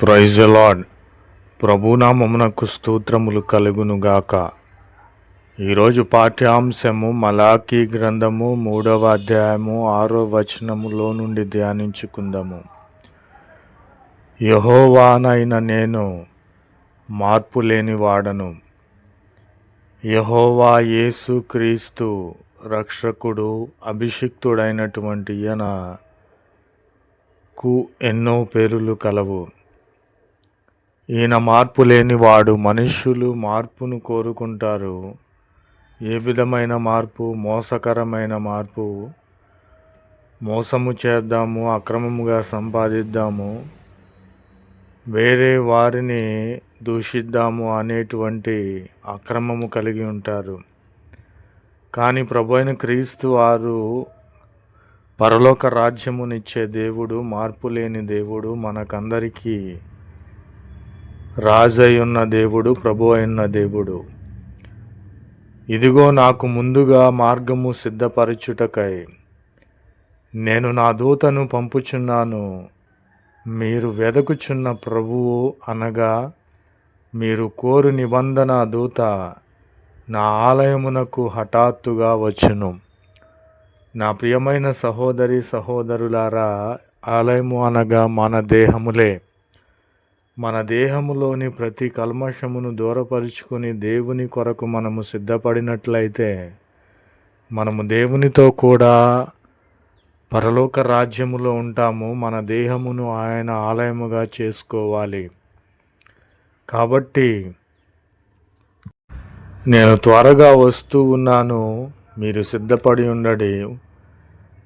Praise lord ప్రభునామమునకు స్తోత్రములు కలుగునుగాక. ఈరోజు పాఠ్యాంశము మలాఖీ గ్రంథము మూడవ అధ్యాయము ఆరో వచనములో నుండి ధ్యానించుకుందాము. యహోవానైన నేను మార్పు లేనివాడను. యహోవా యేసు క్రీస్తు రక్షకుడు అభిషిక్తుడైనటువంటి ఈయనకు ఎన్నో పేరులు కలవు. ఈయన మార్పు లేనివాడు మనుష్యులు మార్పును కోరుకుంటారు. ఏ విధమైన మార్పు? మోసకరమైన మార్పు. మోసము చేద్దాము అక్రమముగా సంపాదిద్దాము. వేరే వారిని దూషిద్దాము అనేటువంటి అక్రమము కలిగి ఉంటారు. కానీ ప్రభు అయిన క్రీస్తు వారు పరలోక రాజ్యమునిచ్చే దేవుడు మార్పు లేని దేవుడు మనకందరికీ రాజై ఉన్న దేవుడు ప్రభు అయిన దేవుడు. ఇదిగో నాకు ముందుగా మార్గము సిద్ధపరచుటకై నేను నా దూతను పంపుచున్నాను. మీరు వెదకుచున్న ప్రభువు అనగా మీరు కోరు నిబంధన దూత నా ఆలయమునకు హఠాత్తుగా వచ్చును. నా ప్రియమైన సహోదరి సహోదరులారా ఆలయము అనగా మన దేహములే. మన దేహములోని ప్రతి కల్మషమును దూరపరుచుకుని దేవుని కొరకు మనము సిద్ధపడినట్లయితే మనము దేవునితో కూడా పరలోక రాజ్యములో ఉంటాము. మన దేహమును ఆయన ఆలయముగా చేసుకోవాలి. కాబట్టి నేను త్వరగా వస్తూ ఉన్నాను. మీరు సిద్ధపడి ఉండడి.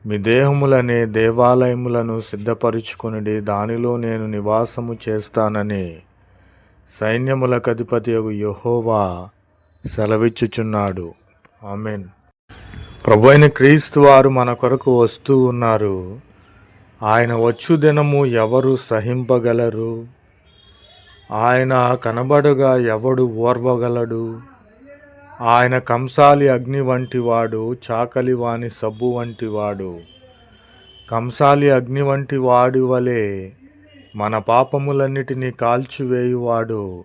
మీ దేహములనే దేవాలయములను సిద్ధపరుచుకుని దానిలో నేను నివాసము చేస్తానని సైన్యములకు అధిపతి యహోవా సెలవిచ్చుచున్నాడు. ఆమెన్. ప్రభు అయిన క్రీస్తు వారు మన కొరకు వస్తూ ఉన్నారు. ఆయన వచ్చు దినము ఎవరు సహింపగలరు? ఆయన కనబడుగా ఎవడు ఓర్వగలడు? ఆయన కంసాలి అగ్ని వంటివాడు చాకలి వాని సబ్బు వంటివాడు. కంసాలి అగ్ని వంటి వాడి వలె మన పాపములన్నిటినీ కాల్చివేయువాడు.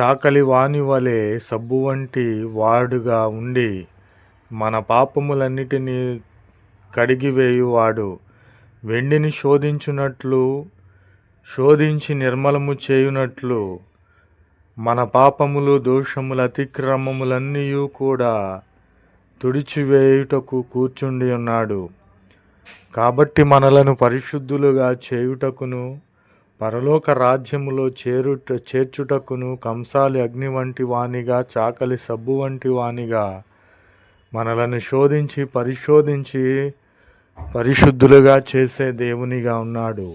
చాకలి వాని వలె సబ్బు వంటి వాడుగా ఉండి మన పాపములన్నిటినీ కడిగివేయువాడు. వెండిని శోధించినట్లు శోధించి నిర్మలము చేయునట్లు మన పాపములు దోషములు అతిక్రమములన్నీ కూడా తుడిచివేయుటకు కూర్చుండి ఉన్నాడు. కాబట్టి మనలను పరిశుద్ధులుగా చేయుటకును పరలోక రాజ్యములో చేరుట చేర్చుటకును కంసాలి అగ్ని వంటి వానిగా చాకలి సబ్బు వంటి వానిగా మనలను శోధించి పరిశోధించి పరిశుద్ధులుగా చేసే దేవునిగా ఉన్నాడు.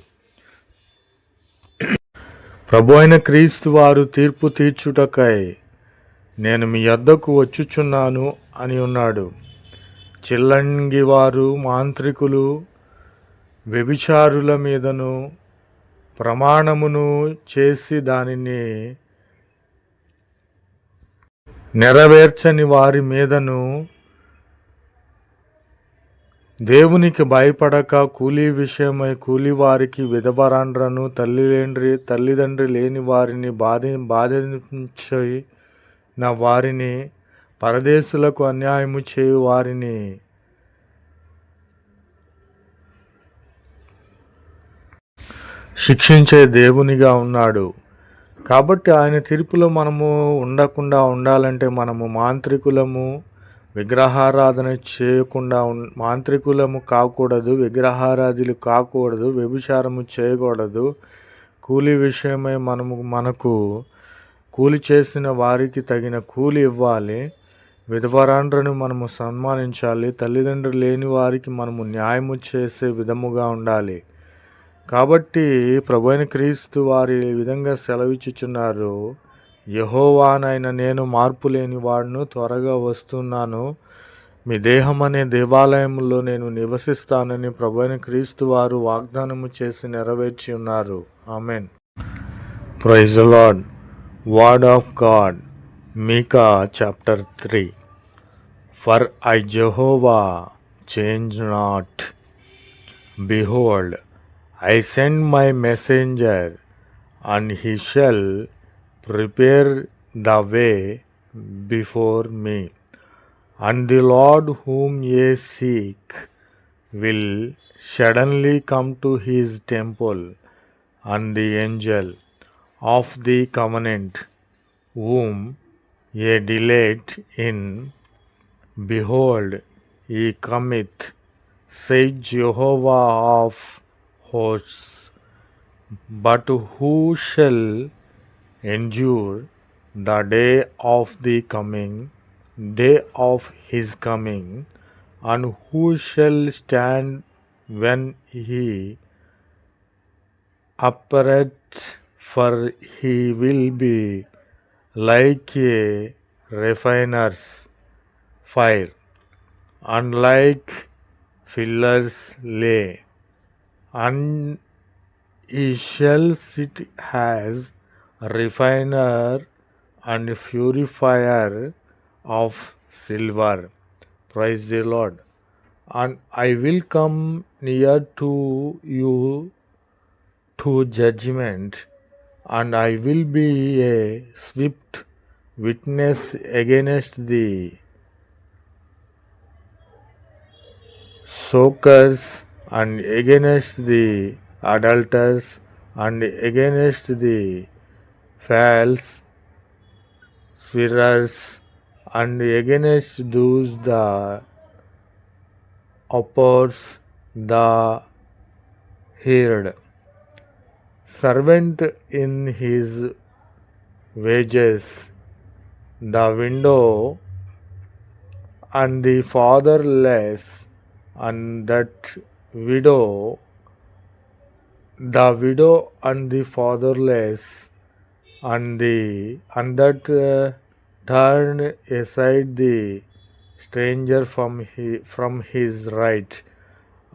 ప్రభు అయిన క్రీస్తు వారు తీర్పు తీర్చుటకై నేను మీ వద్దకు వచ్చుచున్నాను అని ఉన్నాడు. చిల్లంగి వారు మాంత్రికులు వ్యభిచారుల మీదను ప్రమాణమును చేసి దానిని నెరవేర్చని వారి మీదను దేవునికి భయపడక కూలీ విషయమై కూలి వారికి విధవరాండ్రను తల్లిదండ్రి తల్లిదండ్రి లేని వారిని బాధి బాధించి నా వారిని పరదేశులకు అన్యాయము చేయు వారిని. శిక్షించే దేవునిగా ఉన్నాడు. కాబట్టి ఆయన తీర్పులో మనము ఉండకుండా ఉండాలంటే మనము మాంత్రికులము విగ్రహారాధన చేయకుండా ఉన్ మాంత్రికులము కాకూడదు విగ్రహారాధులు కాకూడదు వ్యభిచారము చేయకూడదు. కూలి విషయమై మనము మనకు కూలి చేసిన వారికి తగిన కూలి ఇవ్వాలి. విధవరాండ్రను మనము సన్మానించాలి. తల్లిదండ్రులు లేని వారికి మనము న్యాయము చేసే విధముగా ఉండాలి. కాబట్టి ప్రభు క్రీస్తు వారి విధంగా సెలవిచ్చుచున్నారు యహోవానైన నేను మార్పు లేని వాడును త్వరగా వస్తున్నాను. మీ దేహం అనే దేవాలయంలో నేను నివసిస్తానని ప్రభుని క్రీస్తు వారు వాగ్దానము చేసి నెరవేర్చి ఉన్నారు. Amen. Praise lord. Word of God. Micah chapter three. For I Jehovah change not. Behold I send my messenger and he shall prepare the way before me. And the Lord whom ye seek will suddenly come to his temple, and the angel of the covenant whom ye delight in, behold, he cometh, saith Jehovah of hosts. But who shall endure the day of the coming, day of his coming, and who shall stand when he appeareth? For he will be like a refiner's fire, unlike filler's lay, and he shall sit as refiner and purifier of silver. Praise the Lord. And I will come near to you to judgment, and I will be a swift witness against the soakers and against the adulterers and against the false swearers and against those the oppose the heard servant in his wages the window and the fatherless and that widow the widow and the fatherless and the and that uh, turned aside the stranger from he, from his right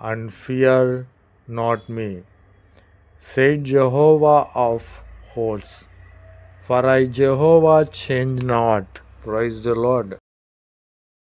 and fear not me said jehovah of hosts. For i jehovah change not. Praise the lord